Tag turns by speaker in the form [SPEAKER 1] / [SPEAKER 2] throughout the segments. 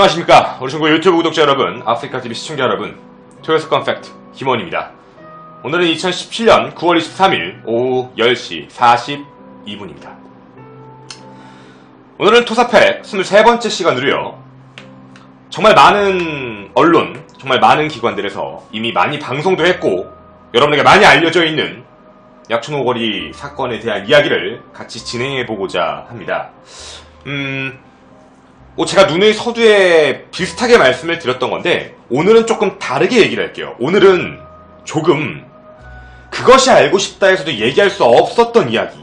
[SPEAKER 1] 안녕하십니까. 우리 중국 유튜브 구독자 여러분, 아프리카 TV 시청자 여러분, 토요스건 팩트 김원입니다. 오늘은 2017년 9월 23일 오후 10시 42분입니다. 오늘은 토사팩 23번째 시간으로요. 정말 많은 언론, 정말 많은 기관들에서 이미 많이 방송도 했고 여러분에게 많이 알려져 있는 약촌오거리 사건에 대한 이야기를 같이 진행해 보고자 합니다. 음, 뭐 제가 눈의 서두에 비슷하게 말씀을 드렸던 건데 오늘은 조금 다르게 얘기를 할게요. 오늘은 조금 그것이 알고 싶다 해서도 얘기할 수 없었던 이야기.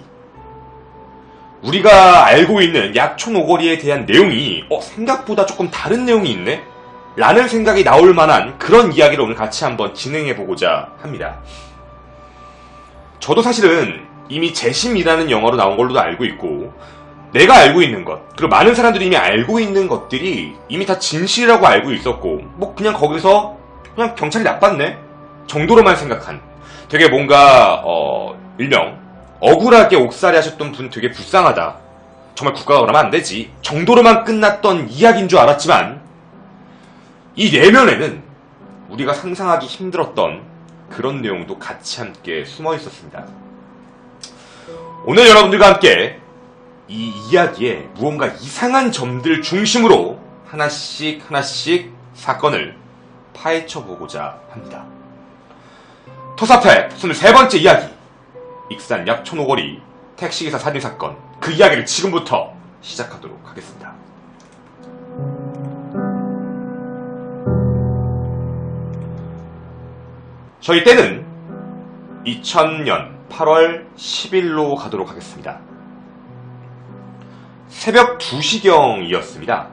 [SPEAKER 1] 우리가 알고 있는 약촌 오거리에 대한 내용이 어, 생각보다 조금 다른 내용이 있네? 라는 생각이 나올 만한 그런 이야기를 오늘 같이 한번 진행해 보고자 합니다. 저도 사실은 이미 재심이라는 영화로 나온 걸로도 알고 있고 내가 알고 있는 것 그리고 많은 사람들이 이미 알고 있는 것들이 이미 다 진실이라고 알고 있었고 뭐 그냥 거기서 그냥 경찰이 나빴네? 정도로만 생각한. 되게 뭔가 어 일명 억울하게 옥살이 하셨던 분 되게 불쌍하다. 정말 국가가 그러면 안 되지. 정도로만 끝났던 이야기인 줄 알았지만 이 내면에는 우리가 상상하기 힘들었던 그런 내용도 같이 함께 숨어 있었습니다. 오늘 여러분들과 함께 이 이야기에 무언가 이상한 점들 중심으로 하나씩 하나씩 사건을 파헤쳐 보고자 합니다. 토사팩 23번째 이야기 익산 약촌오거리 택시기사 살인사건 그 이야기를 지금부터 시작하도록 하겠습니다. 저희 때는 2000년 8월 10일로 가도록 하겠습니다. 새벽 2시경이었습니다.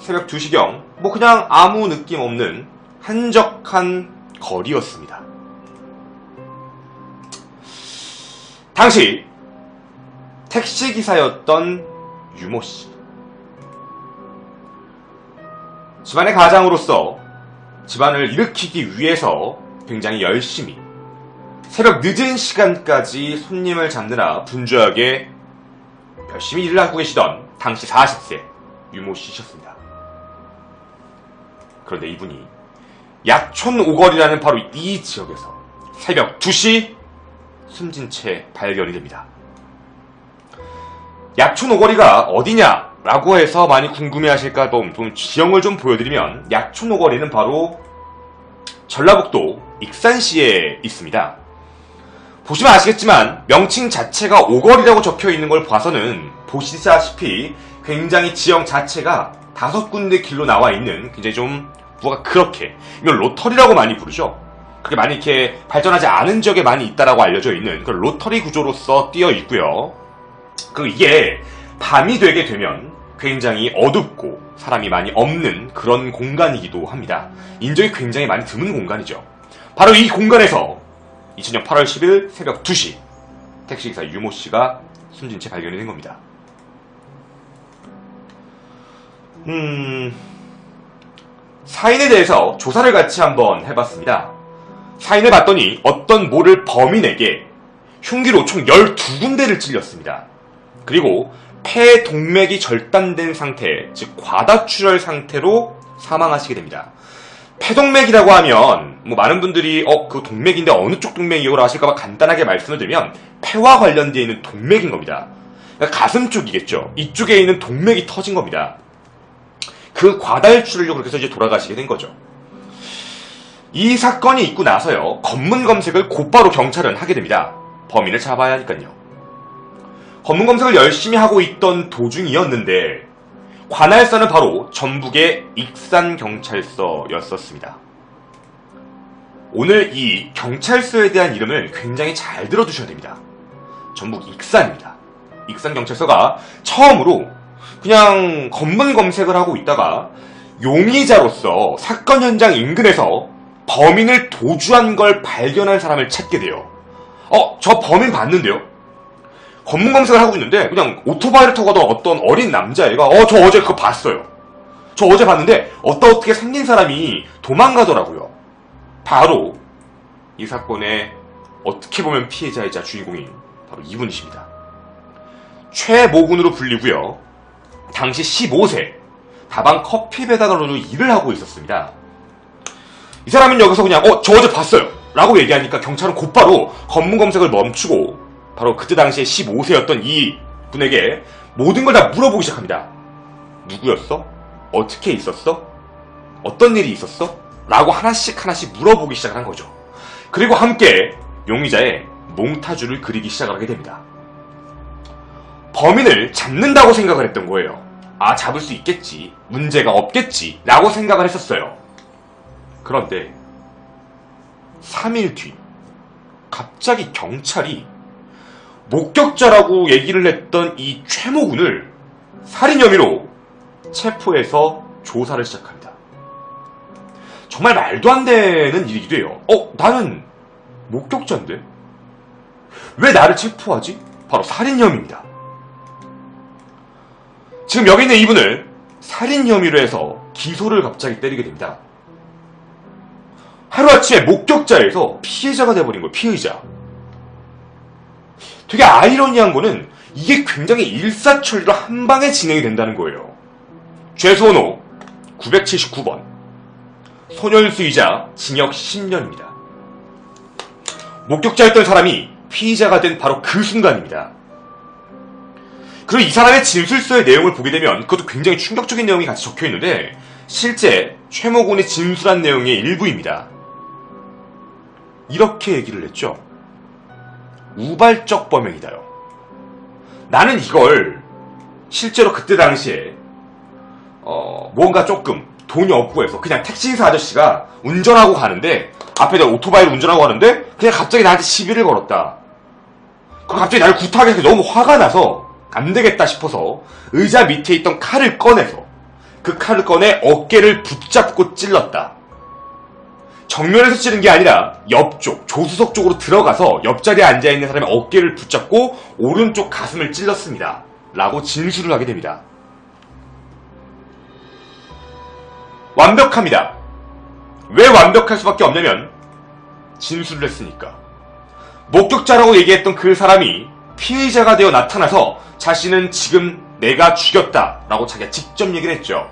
[SPEAKER 1] 새벽 2시경, 뭐 그냥 아무 느낌 없는 한적한 거리였습니다. 당시 택시기사였던 유모씨. 집안의 가장으로서 집안을 일으키기 위해서 굉장히 열심히 새벽 늦은 시간까지 손님을 잡느라 분주하게 열심히 일을 하고 계시던 당시 40세 유모 씨셨습니다. 그런데 이분이 약촌 오거리라는 바로 이 지역에서 새벽 2시 숨진 채 발견이 됩니다. 약촌 오거리가 어디냐라고 해서 많이 궁금해하실까 좀, 좀 지형을 좀 보여드리면 약촌 오거리는 바로 전라북도 익산시에 있습니다. 보시면 아시겠지만 명칭 자체가 오거리라고 적혀 있는 걸 봐서는 보시다시피 굉장히 지형 자체가 다섯 군데 길로 나와 있는 굉장히 좀 뭐가 그렇게 이걸 로터리라고 많이 부르죠. 그게 많이 이렇게 발전하지 않은 지역에 많이 있다라고 알려져 있는 그런 로터리 구조로서 뛰어 있고요. 그 이게 밤이 되게 되면 굉장히 어둡고 사람이 많이 없는 그런 공간이기도 합니다. 인적이 굉장히 많이 드문 공간이죠. 바로 이 공간에서 2000년 8월 10일 새벽 2시 택시기사 유모 씨가 숨진 채 발견이 된 겁니다. 음, 사인에 대해서 조사를 같이 한번 해봤습니다. 사인을 봤더니 어떤 모를 범인에게 흉기로 총 12군데를 찔렸습니다. 그리고 폐 동맥이 절단된 상태, 즉 과다출혈 상태로 사망하시게 됩니다. 폐동맥이라고 하면 뭐 많은 분들이 어 그 동맥인데 어느 쪽 동맥이요라 하실까봐 간단하게 말씀을 드리면 폐와 관련되어 있는 동맥인 겁니다. 그러니까 가슴 쪽이겠죠. 이쪽에 있는 동맥이 터진 겁니다. 그 과다출혈로 그렇게 해서 이제 돌아가시게 된 거죠. 이 사건이 있고 나서요 검문 검색을 곧바로 경찰은 하게 됩니다. 범인을 잡아야 하니까요. 검문 검색을 열심히 하고 있던 도중이었는데 관할서는 바로 전북의 익산 경찰서였었습니다. 오늘 이 경찰서에 대한 이름을 굉장히 잘 들어두셔야 됩니다. 전북 익산입니다. 익산 경찰서가 처음으로 그냥 검문 검색을 하고 있다가 용의자로서 사건 현장 인근에서 범인을 도주한 걸 발견한 사람을 찾게 돼요. 어, 저 범인 봤는데요? 검문 검색을 하고 있는데 그냥 오토바이를 타고 가던 어떤 어린 남자애가 어 저 어제 그거 봤어요. 저 어제 봤는데 어떻게 생긴 사람이 도망가더라고요. 바로 이 사건의 어떻게 보면 피해자이자 주인공인 바로 이분이십니다. 최모군으로 불리고요. 당시 15세 다방 커피 배달로도 일을 하고 있었습니다. 이 사람은 여기서 그냥 어 저 어제 봤어요 라고 얘기하니까 경찰은 곧바로 검문 검색을 멈추고 바로 그때 당시에 15세였던 이 분에게 모든 걸 다 물어보기 시작합니다. 누구였어? 어떻게 있었어? 어떤 일이 있었어? 라고 하나씩 하나씩 물어보기 시작한 거죠. 그리고 함께 용의자의 몽타주를 그리기 시작하게 됩니다. 범인을 잡는다고 생각을 했던 거예요. 아, 잡을 수 있겠지. 문제가 없겠지. 라고 생각을 했었어요. 그런데 3일 뒤 갑자기 경찰이 목격자라고 얘기를 했던 이 최모군을 살인 혐의로 체포해서 조사를 시작합니다. 정말 말도 안 되는 일이기도 해요. 어, 나는 목격자인데? 왜 나를 체포하지? 바로 살인 혐의입니다. 지금 여기 있는 이분을 살인 혐의로 해서 기소를 갑자기 때리게 됩니다. 하루아침에 목격자에서 피해자가 돼버린 거예요, 피의자. 되게 아이러니한 거는 이게 굉장히 일사천리로 한 방에 진행이 된다는 거예요. 죄수번호 979번. 소년수이자 징역 10년입니다. 목격자였던 사람이 피의자가 된 바로 그 순간입니다. 그리고 이 사람의 진술서의 내용을 보게 되면 그것도 굉장히 충격적인 내용이 같이 적혀 있는데 실제 최모군이 진술한 내용의 일부입니다. 이렇게 얘기를 했죠. 우발적 범행이다요. 나는 이걸 실제로 그때 당시에 어, 뭔가 조금 돈이 없고 해서 그냥 택시기사 아저씨가 운전하고 가는데 앞에 내가 오토바이를 운전하고 가는데 그냥 갑자기 나한테 시비를 걸었다. 그 갑자기 나를 구타하게 해서 너무 화가 나서 안 되겠다 싶어서 의자 밑에 있던 칼을 꺼내서 그 칼을 꺼내 어깨를 붙잡고 찔렀다. 정면에서 찌른 게 아니라 옆쪽, 조수석 쪽으로 들어가서 옆자리에 앉아있는 사람의 어깨를 붙잡고 오른쪽 가슴을 찔렀습니다. 라고 진술을 하게 됩니다. 완벽합니다. 왜 완벽할 수밖에 없냐면 진술을 했으니까. 목격자라고 얘기했던 그 사람이 피의자가 되어 나타나서 자신은 지금 내가 죽였다 라고 자기가 직접 얘기를 했죠.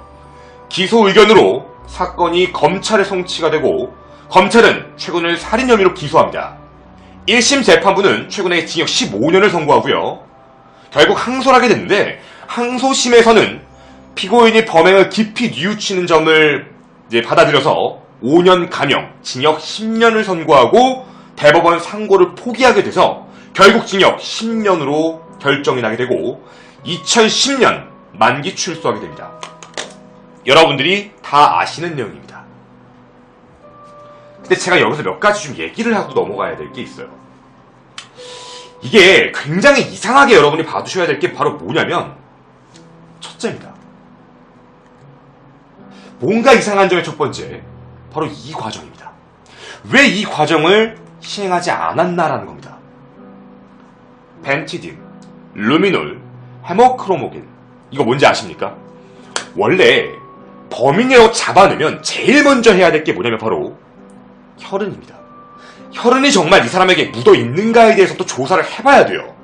[SPEAKER 1] 기소 의견으로 사건이 검찰에 송치가 되고 검찰은 최군을 살인 혐의로 기소합니다. 1심 재판부는 최군에게 징역 15년을 선고하고요. 결국 항소를 하게 됐는데 항소심에서는 피고인이 범행을 깊이 뉘우치는 점을 이제 받아들여서 5년 감형, 징역 10년을 선고하고 대법원 상고를 포기하게 돼서 결국 징역 10년으로 결정이 나게 되고 2010년 만기 출소하게 됩니다. 여러분들이 다 아시는 내용입니다. 근데 제가 여기서 몇 가지 좀 얘기를 하고 넘어가야 될 게 있어요. 이게 굉장히 이상하게 여러분이 봐두셔야 될 게 바로 뭐냐면 첫째입니다. 뭔가 이상한 점의 첫 번째, 바로 이 과정입니다. 왜 이 과정을 시행하지 않았나라는 겁니다. 벤티딘, 루미놀, 헤모크로모겐 이거 뭔지 아십니까? 원래 범인이라고 잡아내면 제일 먼저 해야 될 게 뭐냐면 바로 혈흔입니다. 혈흔이 정말 이 사람에게 묻어 있는가에 대해서 또 조사를 해봐야 돼요.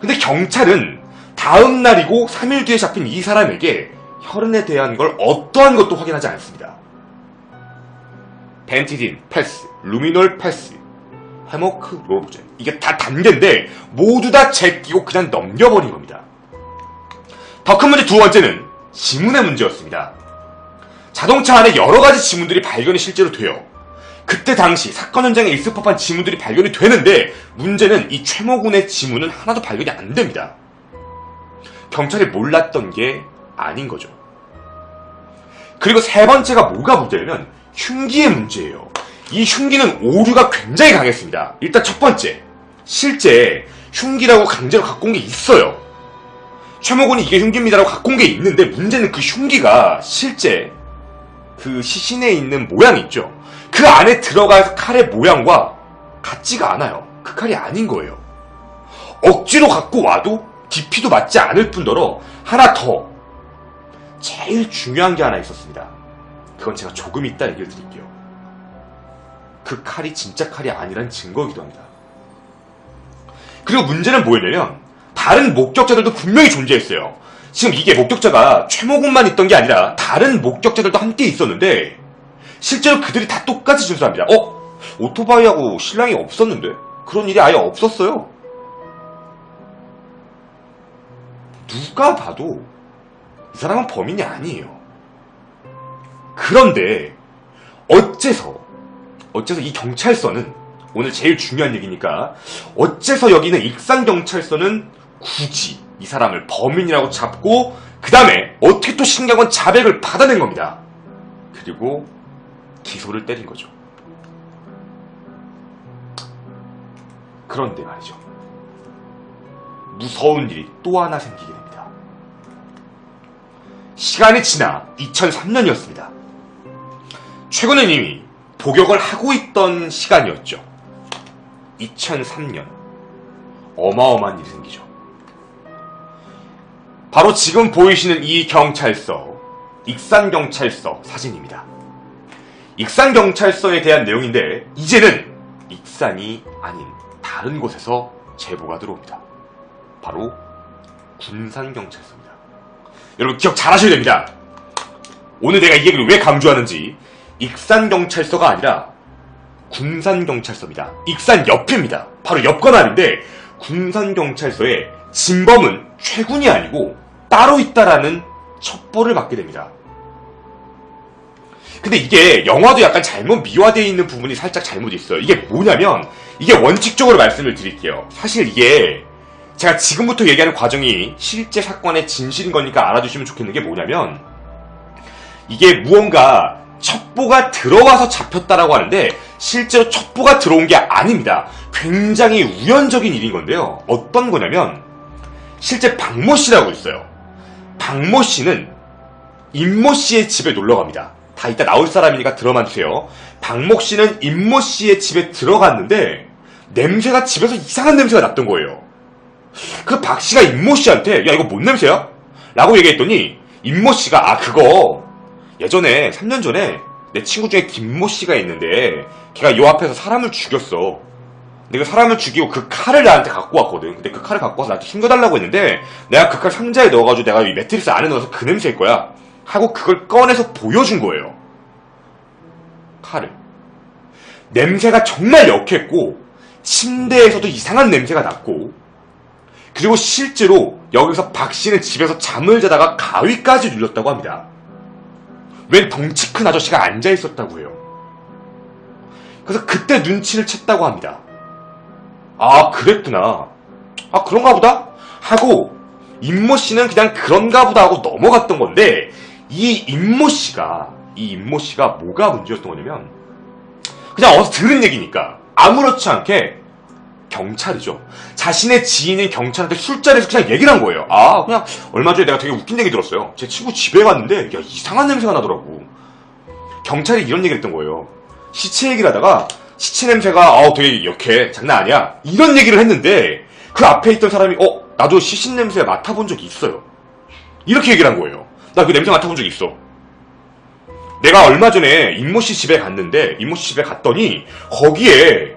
[SPEAKER 1] 근데 경찰은 다음 날이고 3일 뒤에 잡힌 이 사람에게 혈흔에 대한 걸 어떠한 것도 확인하지 않습니다. 벤티딘 패스, 루미놀 패스, 헤모크 로브젠 이게 다 단계인데 모두 다 제끼고 그냥 넘겨버린 겁니다. 더 큰 문제 두 번째는 지문의 문제였습니다. 자동차 안에 여러 가지 지문들이 발견이 실제로 돼요. 그때 당시 사건 현장에 있을 법한 지문들이 발견이 되는데 문제는 이 최모군의 지문은 하나도 발견이 안 됩니다. 경찰이 몰랐던 게 아닌 거죠. 그리고 세 번째가 뭐가 문제냐면 흉기의 문제예요. 이 흉기는 오류가 굉장히 강했습니다. 일단 첫 번째, 실제 흉기라고 강제로 갖고 온 게 있어요. 최모군이 이게 흉기입니다라고 갖고 온 게 있는데 문제는 그 흉기가 실제 그 시신에 있는 모양 있죠. 그 안에 들어가서 칼의 모양과 같지가 않아요. 그 칼이 아닌 거예요. 억지로 갖고 와도 DP도 맞지 않을 뿐더러 하나 더 제일 중요한 게 하나 있었습니다. 그건 제가 조금 이따 얘기를 드릴게요. 그 칼이 진짜 칼이 아니란 증거이기도 합니다. 그리고 문제는 뭐였냐면 다른 목격자들도 분명히 존재했어요. 지금 이게 목격자가 최모군만 있던 게 아니라 다른 목격자들도 함께 있었는데 실제로 그들이 다 똑같이 진술합니다. 어? 오토바이하고 신랑이 없었는데? 그런 일이 아예 없었어요. 누가 봐도 이 사람은 범인이 아니에요. 그런데 어째서 어째서 이 경찰서는 오늘 제일 중요한 얘기니까 어째서 여기는 익산 경찰서는 굳이 이 사람을 범인이라고 잡고 그 다음에 어떻게 또 신경원 자백을 받아낸 겁니다. 그리고 기소를 때린 거죠. 그런데 말이죠. 무서운 일이 또 하나 생기게 됩니다. 시간이 지나 2003년이었습니다. 최근에 이미 복역을 하고 있던 시간이었죠. 2003년. 어마어마한 일이 생기죠. 바로 지금 보이시는 이 경찰서, 익산경찰서 사진입니다. 익산경찰서에 대한 내용인데, 이제는 익산이 아닌 다른 곳에서 제보가 들어옵니다. 바로 군산경찰서입니다. 여러분 기억 잘 하셔야 됩니다. 오늘 내가 이 얘기를 왜 강조하는지, 익산경찰서가 아니라 군산경찰서입니다. 익산 옆입니다. 바로 옆건안인데 군산경찰서에 진범은 최군이 아니고 따로 있다라는 첩보를 받게 됩니다. 근데 이게 영화도 약간 잘못 미화되어 있는 부분이 살짝 잘못 있어요. 이게 뭐냐면 이게 원칙적으로 말씀을 드릴게요. 사실 이게 제가 지금부터 얘기하는 과정이 실제 사건의 진실인 거니까 알아두시면 좋겠는 게 뭐냐면 이게 무언가 첩보가 들어와서 잡혔다라고 하는데 실제로 첩보가 들어온 게 아닙니다. 굉장히 우연적인 일인 건데요. 어떤 거냐면 실제 박모 씨라고 있어요. 박모 씨는 임모 씨의 집에 놀러 갑니다. 다 이따 나올 사람이니까 들어만 주세요. 박모 씨는 임모 씨의 집에 들어갔는데 냄새가 집에서 이상한 냄새가 났던 거예요. 그박 씨가 임모 씨한테 야 이거 뭔 냄새야? 라고 얘기했더니 임모 씨가 아 그거 예전에 3년 전에 내 친구 중에 김모 씨가 있는데 걔가 요 앞에서 사람을 죽였어. 내가 사람을 죽이고 그 칼을 나한테 갖고 왔거든. 근데 그 칼을 갖고 와서 나한테 숨겨달라고 했는데 내가 그 칼 상자에 넣어가지고 내가 이 매트리스 안에 넣어서 그 냄새일 거야. 하고 그걸 꺼내서 보여준 거예요. 칼을. 냄새가 정말 역했고 침대에서도 이상한 냄새가 났고 그리고 실제로 여기서 박 씨는 집에서 잠을 자다가 가위까지 눌렸다고 합니다. 웬 덩치 큰 아저씨가 앉아 있었다고 해요. 그래서 그때 눈치를 챘다고 합니다. 아, 그랬구나. 아, 그런가 보다? 하고, 임모 씨는 그냥 그런가 보다 하고 넘어갔던 건데, 이 임모 씨가, 이 임모 씨가 뭐가 문제였던 거냐면, 그냥 어서 들은 얘기니까, 아무렇지 않게, 경찰이죠. 자신의 지인인 경찰한테 술자리에서 그냥 얘기를 한 거예요. 아, 그냥 얼마 전에 내가 되게 웃긴 얘기 들었어요. 제 친구 집에 갔는데, 야, 이상한 냄새가 나더라고. 경찰이 이런 얘기를 했던 거예요. 시체 얘기를 하다가, 시체 냄새가, 아 되게 역해. 장난 아니야. 이런 얘기를 했는데, 그 앞에 있던 사람이, 어, 나도 시신 냄새 맡아본 적이 있어요. 이렇게 얘기를 한 거예요. 나 그 냄새 맡아본 적이 있어. 내가 얼마 전에 임모 씨 집에 갔는데, 임모 씨 집에 갔더니, 거기에,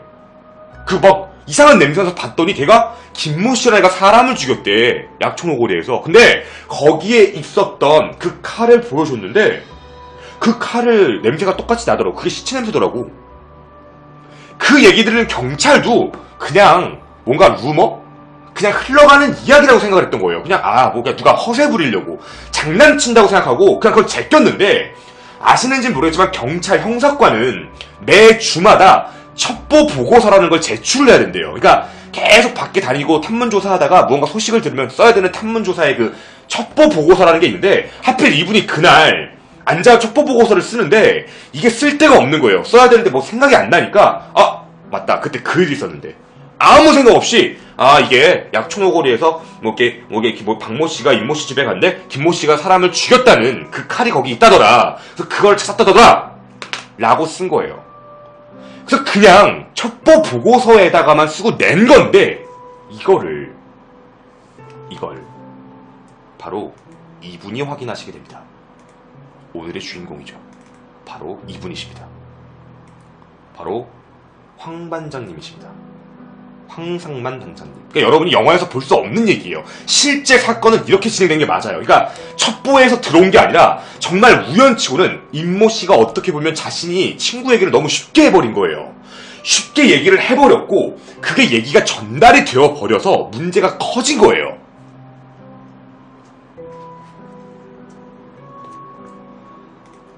[SPEAKER 1] 그 막, 이상한 냄새 나서 봤더니 걔가 김모 씨라는 애가 사람을 죽였대. 약촌오거리에서. 근데 거기에 있었던 그 칼을 보여줬는데 그 칼을 냄새가 똑같이 나더라고. 그게 시체 냄새더라고. 그 얘기들은 경찰도 그냥 뭔가 루머? 그냥 흘러가는 이야기라고 생각을 했던 거예요. 그냥 아, 뭐 그냥 누가 허세 부리려고 장난친다고 생각하고 그냥 그걸 제꼈는데 아시는지는 모르겠지만 경찰 형사과는 매 주마다 첩보 보고서라는 걸 제출을 해야 된대요. 그러니까 계속 밖에 다니고 탐문조사하다가 무언가 소식을 들으면 써야 되는 탐문조사의 그 첩보 보고서라는 게 있는데 하필 이분이 그날 앉아 첩보 보고서를 쓰는데 이게 쓸 데가 없는 거예요. 써야 되는데 뭐 생각이 안 나니까 아 맞다 그때 그 일이 있었는데 아무 생각 없이 아 이게 약촌오거리에서 뭐 이렇게 뭐 이게 뭐 박모 씨가 임모 씨 집에 갔는데 김모 씨가 사람을 죽였다는 그 칼이 거기 있다더라. 그래서 그걸 찾았다더라. 라고 쓴 거예요. 그래서 그냥 첩보 보고서에다가만 쓰고 낸 건데 이거를 이걸 바로 이분이 확인하시게 됩니다. 오늘의 주인공이죠. 바로 이분이십니다. 바로 황 반장님이십니다. 황상만 단장님. 그러니까 여러분이 영화에서 볼 수 없는 얘기예요. 실제 사건은 이렇게 진행된 게 맞아요. 그러니까 첩보에서 들어온 게 아니라 정말 우연치고는 임모 씨가 어떻게 보면 자신이 친구 얘기를 너무 쉽게 해버린 거예요. 쉽게 얘기를 해버렸고 그게 얘기가 전달이 되어 버려서 문제가 커진 거예요.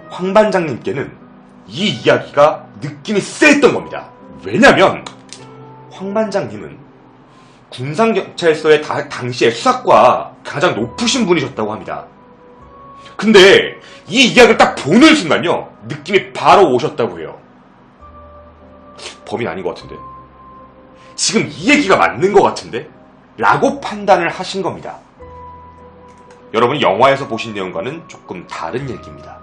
[SPEAKER 1] 황 반장님께는 이 이야기가 느낌이 쎄했던 겁니다. 왜냐면 황 반장님은 군산경찰서의 다- 당시의 수사과 가장 높으신 분이셨다고 합니다. 근데 이 이야기를 딱 보는 순간요 느낌이 바로 오셨다고 해요. 범인 아닌 것 같은데. 지금 이 얘기가 맞는 것 같은데? 라고 판단을 하신 겁니다. 여러분이 영화에서 보신 내용과는 조금 다른 얘기입니다.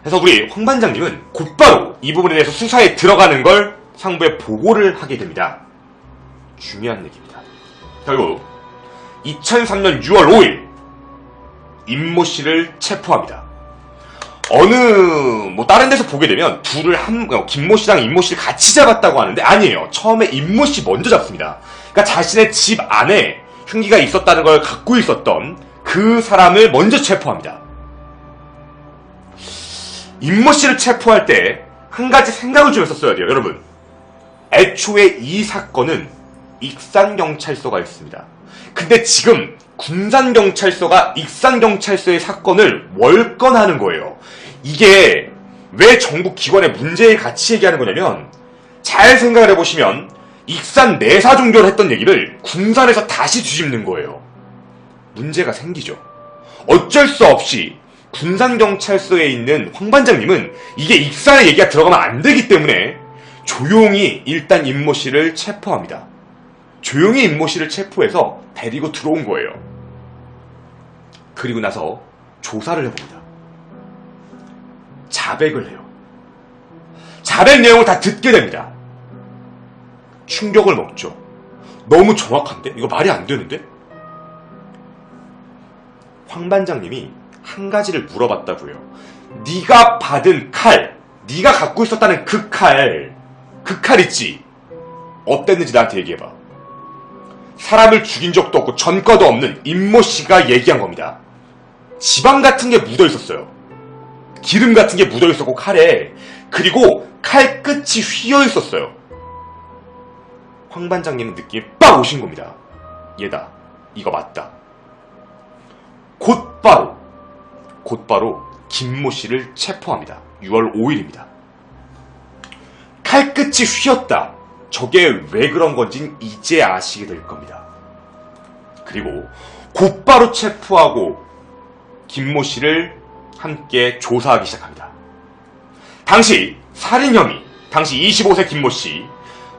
[SPEAKER 1] 그래서 우리 황 반장님은 곧바로 이 부분에 대해서 수사에 들어가는 걸 상부에 보고를 하게 됩니다. 중요한 얘기입니다. 결국 2003년 6월 5일 임모 씨를 체포합니다. 어느 뭐 다른 데서 보게 되면 둘을 한 어, 김모 씨랑 임모 씨를 같이 잡았다고 하는데 아니에요. 처음에 임모 씨 먼저 잡습니다. 그러니까 자신의 집 안에 흉기가 있었다는 걸 갖고 있었던 그 사람을 먼저 체포합니다. 임모 씨를 체포할 때 한 가지 생각을 좀 했었어야 돼요, 여러분. 애초에 이 사건은 익산경찰서가 있습니다. 근데 지금 군산경찰서가 익산경찰서의 사건을 월권하는 거예요. 이게 왜 정부 기관의 문제에 같이 얘기하는 거냐면 잘 생각을 해보시면 익산 내사 종교를 했던 얘기를 군산에서 다시 뒤집는 거예요. 문제가 생기죠. 어쩔 수 없이 군산경찰서에 있는 황 반장님은 이게 익산의 얘기가 들어가면 안 되기 때문에 조용히 일단 임모 씨를 체포합니다. 조용히 임모 씨를 체포해서 데리고 들어온 거예요. 그리고 나서 조사를 해봅니다. 자백을 해요. 자백 내용을 다 듣게 됩니다. 충격을 먹죠. 너무 정확한데? 이거 말이 안 되는데? 황 반장님이 한 가지를 물어봤다고요. 네가 받은 칼, 네가 갖고 있었다는 그 칼, 그 칼 있지? 어땠는지 나한테 얘기해봐. 사람을 죽인 적도 없고 전과도 없는 임모 씨가 얘기한 겁니다. 지방 같은 게 묻어 있었어요. 기름 같은 게 묻어 있었고 칼에 그리고 칼 끝이 휘어 있었어요. 황 반장님은 느낌이 빡 오신 겁니다. 얘다. 이거 맞다. 곧바로 곧바로 김모 씨를 체포합니다. 6월 5일입니다. 칼끝이 휘었다. 저게 왜 그런 건진 이제 아시게 될 겁니다. 그리고 곧바로 체포하고 김모 씨를 함께 조사하기 시작합니다. 당시 살인 혐의, 당시 25세 김모 씨,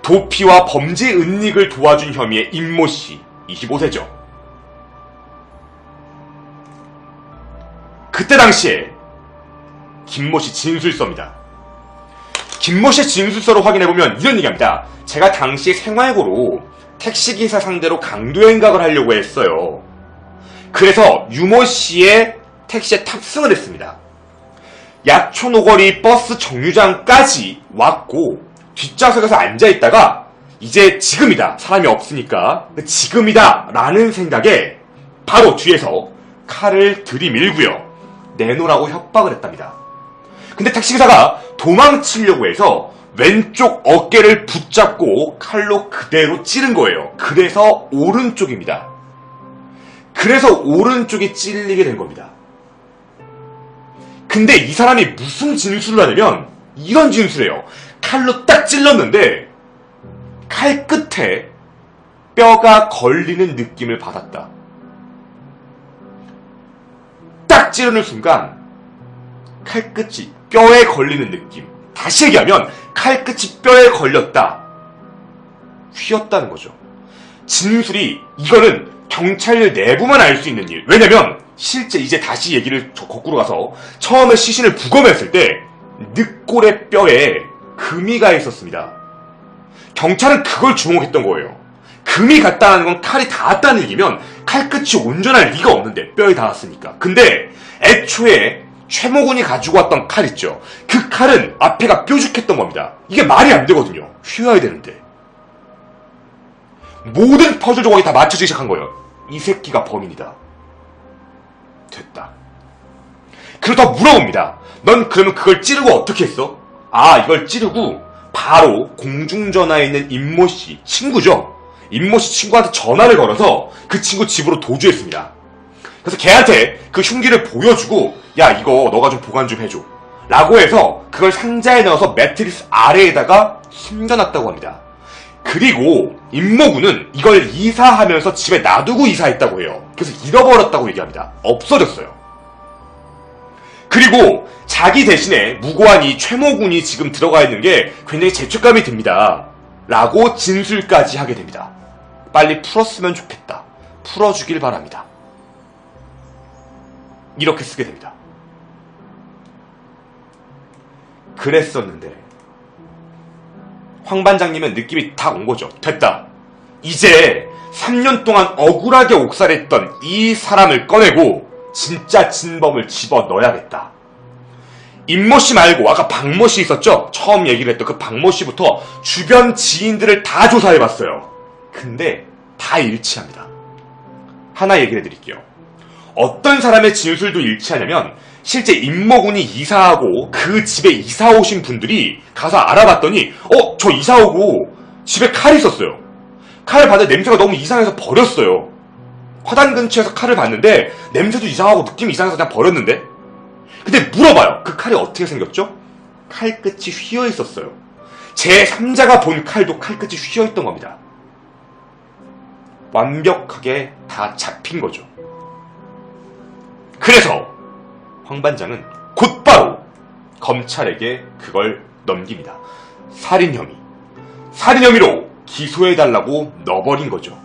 [SPEAKER 1] 도피와 범죄 은닉을 도와준 혐의의 임모 씨, 25세죠. 그때 당시에 김모 씨 진술서입니다. 김모 씨의 진술서를 확인해보면 이런 얘기합니다. 제가 당시 생활고로 택시기사 상대로 강도 행각을 하려고 했어요. 그래서 유모 씨의 택시에 탑승을 했습니다. 약촌 오거리 버스 정류장까지 왔고 뒷좌석에서 앉아있다가 이제 지금이다. 사람이 없으니까 지금이다. 라는 생각에 바로 뒤에서 칼을 들이밀고요. 내놓으라고 협박을 했답니다. 근데 택시기사가 도망치려고 해서 왼쪽 어깨를 붙잡고 칼로 그대로 찌른 거예요. 그래서 오른쪽입니다. 그래서 오른쪽이 찔리게 된 겁니다. 근데 이 사람이 무슨 진술을 하냐면 이런 진술이에요. 칼로 딱 찔렀는데 칼 끝에 뼈가 걸리는 느낌을 받았다. 딱 찌르는 순간 칼끝이 뼈에 걸리는 느낌. 다시 얘기하면 칼끝이 뼈에 걸렸다. 휘었다는 거죠. 진술이 이거는 경찰 내부만 알 수 있는 일. 왜냐면 실제 이제 다시 얘기를 저 거꾸로 가서 처음에 시신을 부검했을 때 늑골의 뼈에 금이 가 있었습니다. 경찰은 그걸 주목했던 거예요. 금이 갔다는 건 칼이 닿았다는 얘기면 칼끝이 온전할 리가 없는데 뼈에 닿았으니까. 근데 애초에 최모군이 가지고 왔던 칼 있죠. 그 칼은 앞에가 뾰족했던 겁니다. 이게 말이 안 되거든요. 휘어야 되는데. 모든 퍼즐 조각이 다 맞춰지기 시작한 거예요. 이 새끼가 범인이다. 됐다. 그렇다고 물어봅니다. 넌 그러면 그걸 찌르고 어떻게 했어? 아, 이걸 찌르고 바로 공중전화에 있는 임모 씨 친구죠. 임모 씨 친구한테 전화를 걸어서 그 친구 집으로 도주했습니다. 그래서 걔한테 그 흉기를 보여주고 야 이거 너가 좀 보관 좀 해줘. 라고 해서 그걸 상자에 넣어서 매트리스 아래에다가 숨겨놨다고 합니다. 그리고 임모군은 이걸 이사하면서 집에 놔두고 이사했다고 해요. 그래서 잃어버렸다고 얘기합니다. 없어졌어요. 그리고 자기 대신에 무고한 이 최모군이 지금 들어가 있는 게 굉장히 죄책감이 듭니다. 라고 진술까지 하게 됩니다. 빨리 풀었으면 좋겠다. 풀어주길 바랍니다. 이렇게 쓰게 됩니다. 그랬었는데 황 반장님은 느낌이 딱온 거죠. 됐다. 이제 3년 동안 억울하게 옥살했던 이 사람을 꺼내고 진짜 진범을 집어 넣어야겠다. 임모 씨 말고 아까 박모 씨 있었죠? 처음 얘기를 했던 그 박모 씨부터 주변 지인들을 다 조사해봤어요. 근데 다 일치합니다. 하나 얘기를 해드릴게요. 어떤 사람의 진술도 일치하냐면 실제 임모군이 이사하고 그 집에 이사 오신 분들이 가서 알아봤더니 어 저 이사 오고 집에 칼이 있었어요. 칼을 봤는데 냄새가 너무 이상해서 버렸어요. 화단 근처에서 칼을 봤는데 냄새도 이상하고 느낌이 이상해서 그냥 버렸는데 근데 물어봐요. 그 칼이 어떻게 생겼죠? 칼끝이 휘어 있었어요. 제 3자가 본 칼도 칼끝이 휘어 있던 겁니다. 완벽하게 다 잡힌 거죠. 그래서 황 반장은 곧바로 검찰에게 그걸 넘깁니다. 살인 혐의. 살인 혐의로 기소해달라고 넣어버린 거죠.